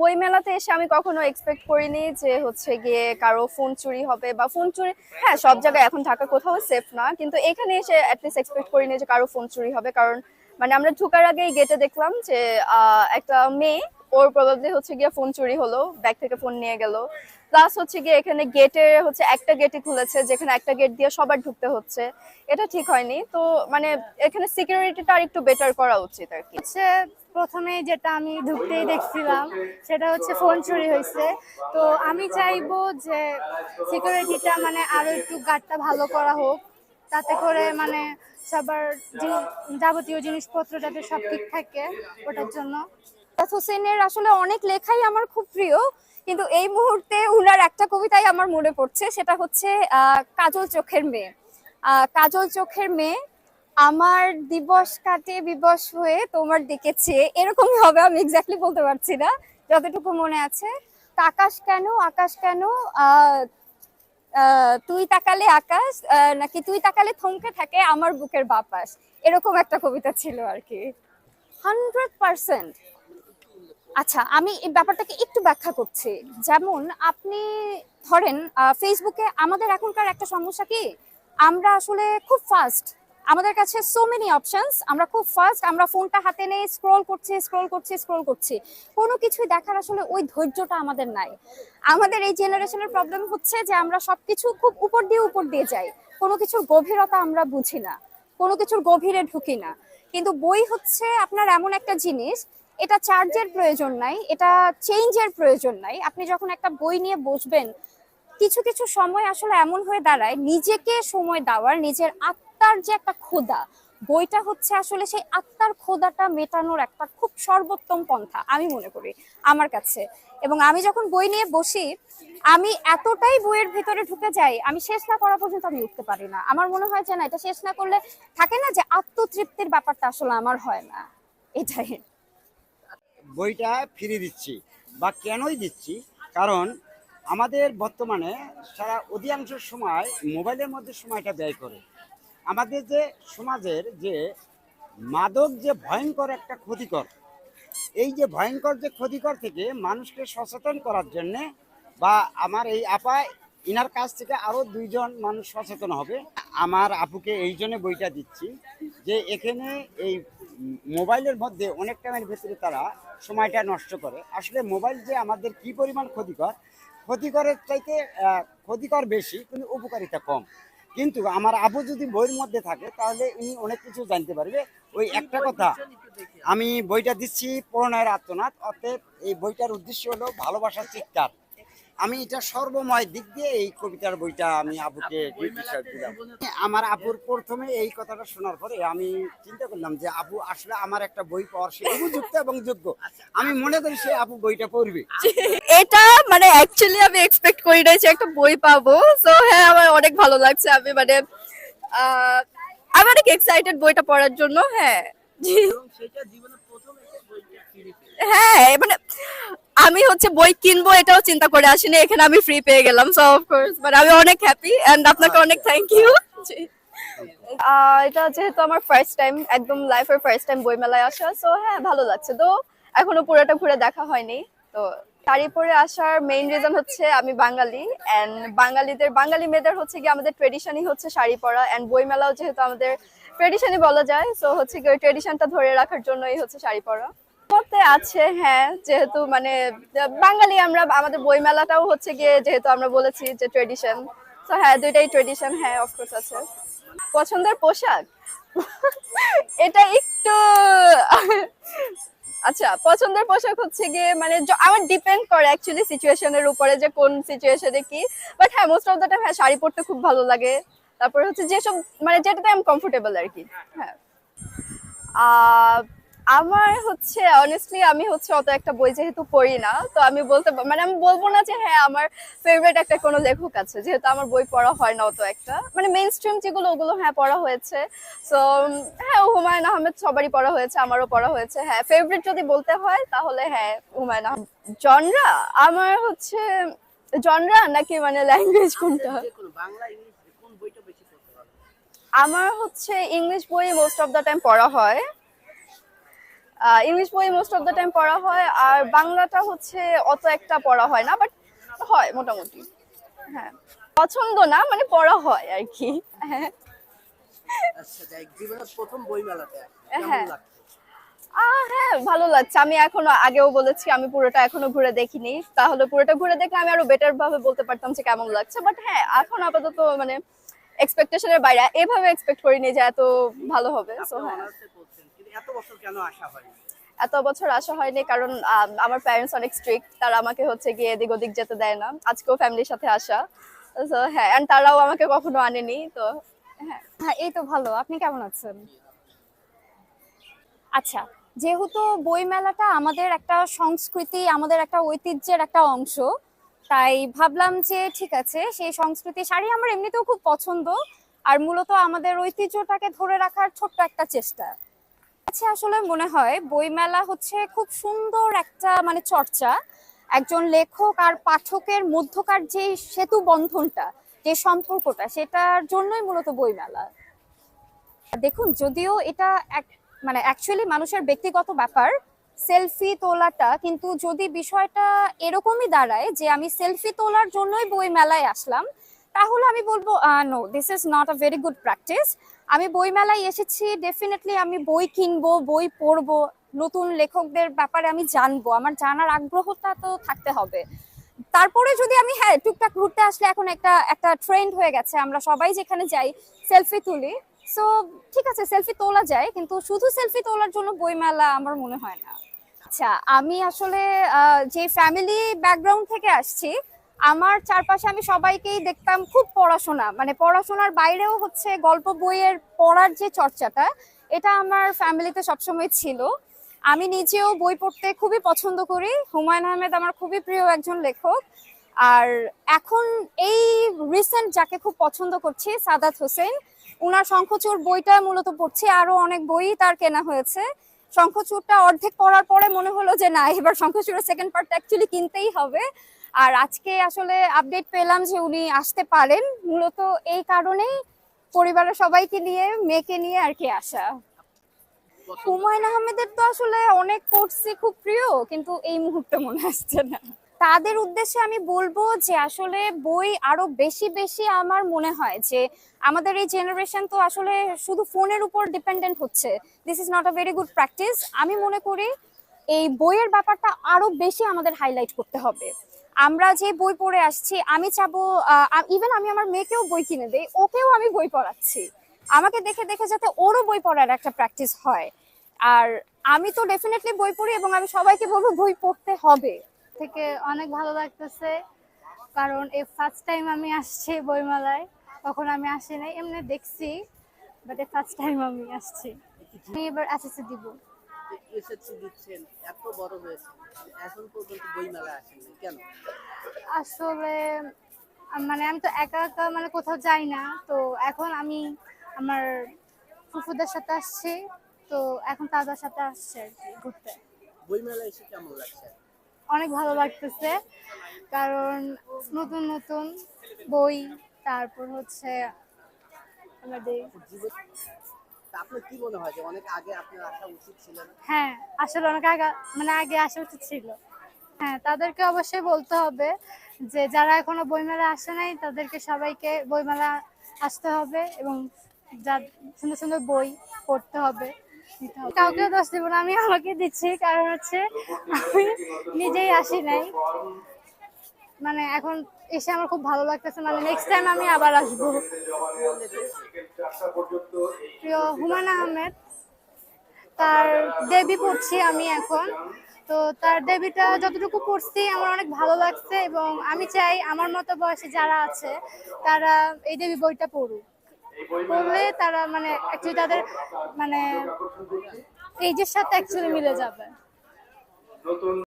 বই মেলাতে এসে আমি কখনো এক্সপেক্ট করিনি যে হচ্ছে গিয়ে কারও ফোন চুরি হবে বা ফোন চুরি হ্যাঁ সব জায়গায় এখন ঢাকা কোথাও সেফ না, কিন্তু এখানে এসে অ্যাটলিস্ট এক্সপেক্ট করিনি যে কারও ফোন চুরি হবে, কারণ মানে আমরা ঢোকার আগেই গেটে দেখলাম যে একটা মেয়ে, ওর প্রবাবলি হচ্ছে গিয়ে ফোন চুরি হলো ব্যাগ থেকে ফোন নিয়ে গেল। প্লাস হচ্ছে গিয়ে এখানে গেটে হচ্ছে একটা গেটে খুলেছে, যেখানে একটা গেট দিয়ে সবার ঢুকতে হচ্ছে। এটা ঠিক হয়নি, তো মানে এখানে সিকিউরিটিটা আর একটু বেটার করা উচিত আর কি। হচ্ছে প্রথমে যেটা আমি ঢুকতেই দেখছিলাম, সেটা হচ্ছে ফোন চুরি হয়েছে। তো আমি চাইব যে সিকিউরিটিটা মানে আরও একটু গার্ডটা ভালো করা হোক, তাতে করে মানে সবার যাবতীয় জিনিসপত্র যাতে সব ঠিক থাকে ওটার জন্য। হোসেনের আসলে অনেক লেখাই আমার খুব প্রিয়, কিন্তু এই মুহূর্তে উনার একটা কবিতাই আমার মনে পড়ছে, সেটা হচ্ছে কাজল চোখের মেয়ে। কাজল চোখের মেয়ে আমার দিবস কাটে, বিবশ হয়ে তোমার দিকে চেয়ে এরকমই হবে আমি এক্স্যাক্টলি বলতে পারছি না, যতটুকু মনে আছে। আকাশ কেন? আকাশ কেন? তুই তাকালে আকাশ নাকি তুই তাকালে থমকে থাকে আমার বুকের বাপাস? এরকম একটা কবিতা ছিল আর কি। হান্ড্রেড পার্সেন্ট আচ্ছা আমি এই ব্যাপারটাকে একটু ব্যাখ্যা করছি। যেমন আপনি ধরেন ফেসবুকে আমাদের এখনকার একটা সমস্যা কি? আমরা আসলে খুব ফাস্ট আমাদের কাছে সো মেনি অপশনস আমরা খুব ফাস্ট আমরা ফোনটা হাতে নিয়ে স্ক্রল করছি স্ক্রল করছি স্ক্রল করছি। কোনো কিছুই দেখার আসলে ওই ধৈর্যটা আমাদের নাই। আমাদের এই জেনারেশনের প্রবলেম হচ্ছে যে আমরা সবকিছু খুব উপর দিয়ে উপর দিয়ে যাই। কোনো কিছুর গভীরতা আমরা বুঝি না। কোনো কিছুর গভীরে ঢুকি না। কিন্তু বই হচ্ছে আপনার এমন একটা জিনিস, এটা চার্জের প্রয়োজন নাই, এটা চেঞ্জের প্রয়োজন নাই। আপনি যখন একটা বই নিয়ে বসবেন, কিছু কিছু সময় আসলে এমন হয়ে দাঁড়ায়, নিজেকে সময় দেওয়ার, নিজের আত্মার যে একটা ক্ষুধা, বইটা হচ্ছে আসলে সেই আত্মার ক্ষুধাটা মেটানোর একটা খুব সর্বোত্তম পন্থা, আমি মনে করি, আমার কাছে। এবং আমি যখন বই নিয়ে বসি, আমি এতটাই বইয়ের ভিতরে ঢুকে যাই, আমি শেষ না করা পর্যন্ত আমি উঠতে পারি না। আমার মনে হয় যে না, এটা শেষ না করলে থাকে না যে আত্মতৃপ্তির ব্যাপারটা আসলে আমার হয় না। এটাই। বইটা ফিরে দিচ্ছি বা কেনই দিচ্ছি? কারণ আমাদের বর্তমানে সারা অধিকাংশ সময় মোবাইলের মধ্যে সময়টা ব্যয় করে। আমাদের যে সমাজের যে মাদক যে ভয়ঙ্কর একটা ক্ষতিকর, এই যে ভয়ঙ্কর যে ক্ষতিকর থেকে মানুষকে সচেতন করার জন্যে বা আমার এই আপা, ইনার কাছ থেকে আরও দুইজন মানুষ সচেতন হবে। আমার আপুকে এই জন্য বইটা দিচ্ছি যে এখানে এই মোবাইলের মধ্যে অনেক টাইমের ভেতরে তারা সময়টা নষ্ট করে। আসলে মোবাইল যে আমাদের কি পরিমাণ ক্ষতিকর, ক্ষতিকরের চাইতে ক্ষতিকর বেশি, কিন্তু উপকারিতা কম। কিন্তু আমার আবু যদি বইয়ের মধ্যে থাকে তাহলে উনি অনেক কিছু জানতে পারবে। ওই একটা কথা আমি বইটা দিচ্ছি প্রণয়ের আত্মনাথ অর্থাৎ এই বইটার উদ্দেশ্য হলো ভালোবাসার চিৎকার। আমি এটা সর্বময় দিক দিয়ে এই কবিতার বইটা আমি আপুকে দিলাম আমার আপুর প্রথমে এই কথাটা শোনার পরে আমি চিন্তা করলাম যে আপু আসলে আমার একটা বই পাওয়ার সে উপযুক্ত এবং যোগ্য। আমি মনে করি সে আপু বইটা পড়বে। এটা মানে অ্যাকচুয়ালি আমি এক্সপেক্ট করি নাই যে একটা বই পাবো। সো হ্যাঁ আমার অনেক ভালো লাগছে আমি মানে আহ, আমি অনেক এক্সাইটেড বইটা পড়ার জন্য হ্যাঁ। হ্যাঁ মানে আমি হচ্ছে বই কিনবো এটাও চিন্তা করে আসিনি এখানে আমি ফ্রি পেয়ে গেলাম সো অফকোর্স মানে আমি অনেক হ্যাপি এন্ড আপনাকে অনেক থ্যাংক ইউ এটা যেহেতু আমার ফার্স্ট টাইম একদম লাইফের ফার্স্ট টাইম বই মেলায় আসা সো হ্যাঁ ভালো লাগছে। তো এখনও পুরোটা ঘুরে দেখা হয়নি তো শাড়ি পরে আসার মেইন রিজন হচ্ছে আমি বাঙালি এন্ড বাঙালিদের বাঙালি মেয়েদের হচ্ছে কি আমাদের ট্রেডিশনই হচ্ছে শাড়ি পরা এন্ড বই মেলাও যেহেতু আমাদের ট্রেডিশনই বলা যায় সো হচ্ছে কি ওই ট্রেডিশনটা ধরে রাখার জন্যই হচ্ছে শাড়ি পরা। মতে আছে হ্যাঁ যেহেতু মানে বাঙালি আমরা, আমাদের বই মেলাটাও হচ্ছে গিয়ে যেহেতু আমরা বলেছি যে ট্রেডিশন তো হ্যাঁ দুইটাই ট্রেডিশন হ্যাঁ অফকোর্স আছে। পছন্দের পোশাক? এটা একটু আচ্ছা পছন্দের পোশাক হচ্ছে গিয়ে মানে আমার ডিপেন্ড করে অ্যাকচুয়ালি সিচুয়েশনের উপরে যে কোন সিচুয়েশনে কি। বাট হ্যাঁ মোস্ট অফ দ্য টাইম হ্যাঁ শাড়ি পরতে খুব ভালো লাগে। তারপরে হচ্ছে যেসব মানে যেটাতে আমি কমফোর্টেবল আর কি হ্যাঁ। আমার হচ্ছে অনেস্টলি আমি হচ্ছে অত একটা বই যেহেতু পড়ি না, তো আমি বলতে মানে আমি বলব না যে হ্যাঁ আমার ফেভারিট একটা কোনো লেখক আছে, যেহেতু আমার বই পড়া হয় না অত একটা। মানে মেইন স্ট্রিম যেগুলো, ওগুলো হ্যাঁ পড়া হয়েছে। সো হ্যাঁ হুমায়ুন আহমেদ সবারই পড়া হয়েছে, আমারও পড়া হয়েছে। হ্যাঁ ফেভারিট যদি বলতে হয়, তাহলে হ্যাঁ হুমায়ুন আহমেদ। জনরা আমার হচ্ছে জনরা নাকি মানে ল্যাঙ্গুয়েজ কোনটা? আমার হচ্ছে ইংলিশ বই মোস্ট অফ দ্য টাইম পড়া হয়। ইংলিশ বই মোস্ট অফ দ্য টাইম পড়া হয় আর বাংলাটা হচ্ছে অত একটা পড়া হয় না বাট হয় মোটামুটি। হ্যাঁ। পছন্দ না মানে পড়া হয় আর কি। হ্যাঁ। আচ্ছা হ্যাঁ। হ্যাঁ ভালো লাগছে। আমি এখনও আগেও বলেছি আমি পুরোটা এখনও ঘুরে দেখিনি। তাহলে পুরোটা ঘুরে দেখলে আমি আরও বেটার ভাবে বলতে পারতাম যে কেমন লাগছে। বাট হ্যাঁ এখন আপাতত মানে এক্সপেকটেশনের বাইরে এভাবে এক্সপেক্ট করিনি যে এত ভালো হবে। সো হ্যাঁ। এত বছর কেন আসা হয়নি? এত বছর আসা হয়নি কারণ আমার প্যারেন্টস অনেক স্ট্রিক্ট তারা আমাকে হচ্ছে গিয়ে এদিক ওদিক যেতে দেয় না। আজকেও ফ্যামিলির সাথে আসা। তো হ্যাঁ and তারাও আমাকে কখনো আনেনি তো হ্যাঁ। হ্যাঁ এই তো ভালো। আপনি কেমন আছেন? আচ্ছা যেহেতু বই মেলাটা আমাদের একটা সংস্কৃতি আমাদের একটা ঐতিহ্যের একটা অংশ তাই ভাবলাম যে ঠিক আছে সেই সংস্কৃতি শাড়ি আমার এমনিতেও খুব পছন্দ। আর মূলত আমাদের ঐতিহ্যটাকে ধরে রাখার ছোট্ট একটা চেষ্টা। আচ্ছা আসলে মনে হয় বইমেলা হচ্ছে খুব সুন্দর একটা মানে চর্চা। একজন লেখক আর পাঠকের মধ্যকার যে সেতু বন্ধনটা, যে সম্পর্কটা, সেটার জন্যই মূলত বইমেলা। দেখুন, যদিও এটা এক- মানে অ্যাকচুয়ালি মানুষের ব্যক্তিগত ব্যাপার, সেলফি তোলাটা, কিন্তু যদি বিষয়টা এরকমই দাঁড়ায় যে আমি সেলফি তোলার জন্যই বই মেলায় আসলাম, তাহলে আমি বলব no this is not a very good practice আমি বই মেলায় এসেছি ডেফিনেটলি আমি বই কিনবো, বই পড়ব, নতুন লেখকদের ব্যাপারে আমি জানব। আমার জানার আগ্রহটা তো থাকতে হবে। তারপরে যদি আমি হ্যাঁ টুকটাক ঘুরতে আসলে এখন একটা একটা ট্রেন্ড হয়ে গেছে, আমরা সবাই যেখানে যাই সেলফি তুলি। সো ঠিক আছে সেলফি তোলা যায়, কিন্তু শুধু সেলফি তোলার জন্য বইমেলা আমার মনে হয় না। আচ্ছা আমি আসলে যে ফ্যামিলি ব্যাকগ্রাউন্ড থেকে আসছি আমার চারপাশে আমি সবাইকেই দেখতাম খুব পড়াশোনা। মানে পড়াশোনার বাইরেও হচ্ছে গল্প বইয়ের পড়ার যে চর্চাটা, এটা আমার ফ্যামিলিতে সবসময় ছিল। আমি নিজেও বই পড়তে খুবই পছন্দ করি। হুমায়ুন আহমেদ আমার খুবই প্রিয় একজন লেখক। আর এখন এই রিসেন্ট যাকে খুব পছন্দ করছি, সাদাত হোসেন, উনার শঙ্খচূড় বইটা মূলত পড়ছি। আরও অনেক বই তার কেনা হয়েছে। শঙ্খচূড়টা অর্ধেক পড়ার পরে মনে হলো যে না, এবার শঙ্খচূড়ের সেকেন্ড পার্ট অ্যাকচুয়ালি কিনতেই হবে। আর আজকে আসলে আপডেট পেলাম যে উনি আসতে পারেন। মূলত এই কারণেই পরিবারের সবাইকে নিয়ে, মেয়েকে নিয়ে আর কি আসা। হুমায়ুন আহমেদের তো আসলে অনেক পড়ছি খুব প্রিয়, কিন্তু এই মুহূর্তে মনে আসছে না। তাদের উদ্দেশ্যে আমি বলব যে আসলে বই আরও বেশি বেশি আমার মনে হয় যে আমাদের এই জেনারেশন তো আসলে শুধু ফোনের উপর ডিপেন্ডেন্ট হচ্ছে। This is not a very good practice আমি মনে করি এই বইয়ের ব্যাপারটা আরও বেশি আমাদের হাইলাইট করতে হবে। আমরা যে বই পড়ে আসছি, আমি চাবো ইভেন আমি আমার মেয়েকেও বই কিনে দেই, ওকেও আমি বই পড়াচ্ছি। আমাকে দেখে দেখে যাতে ওরও বই পড়ার একটা প্র্যাকটিস হয়। আর আমি তো ডেফিনেটলি বই পড়ি এবং আমি সবাইকে বলব বই পড়তে হবে। থেকে অনেক ভালো লাগতেছে, কারণ এই ফার্স্ট টাইম আমি আসছি বইমেলায় তখন আমি আসি নাই, এমনি দেখছি বাট এই ফার্স্ট টাইম আমি আসছি। আমি এবার এসএসসি দিব। এসএসসি দিচ্ছেন এত বড় হয়েছে। এখন পর্যন্ত বই মেলা আসেনি কেন? আসলে মানে আমি তো একা একা মানে কোথাও যাই না তো এখন আমি আমার ফুফুদের সাথে আসছি তো এখন তাদের সাথে আসছে আর কি ঘুরতে। বই মেলা এসে কেমন লাগছে? অনেক ভালো লাগতেছে কারণ নতুন নতুন বই তারপর হচ্ছে আমাদের হয় আসলে অনেক আগে মানে আগে আসা উচিত ছিল। হ্যাঁ তাদেরকে অবশ্যই বলতে হবে যে যারা এখনও বইমেলা আসে নাই, তাদেরকে সবাইকে বইমেলা আসতে হবে এবং যা সুন্দর সুন্দর বই পড়তে হবে। কাউকে দোষ দিব না, আমি আমাকে দিচ্ছি, কারণ হচ্ছে আমি নিজেই আসি নাই। মানে এখন এসে আমার খুব ভালো লাগতেছে মানে নেক্সট টাইম আমি আবার আসব। প্রিয় হুমায়ুন আহমেদ, তার দেবী পড়ছি আমি এখন। তো তার দেবীটা যতটুকু পড়ছি আমার অনেক ভালো লাগছে এবং আমি চাই আমার মতো বয়সে যারা আছে, তারা এই দেবী বইটা পড়ুক। পড়লে তারা মানে অ্যাকচুয়ালি তাদের মানে এইজের সাথে অ্যাকচুয়ালি মিলে যাবে।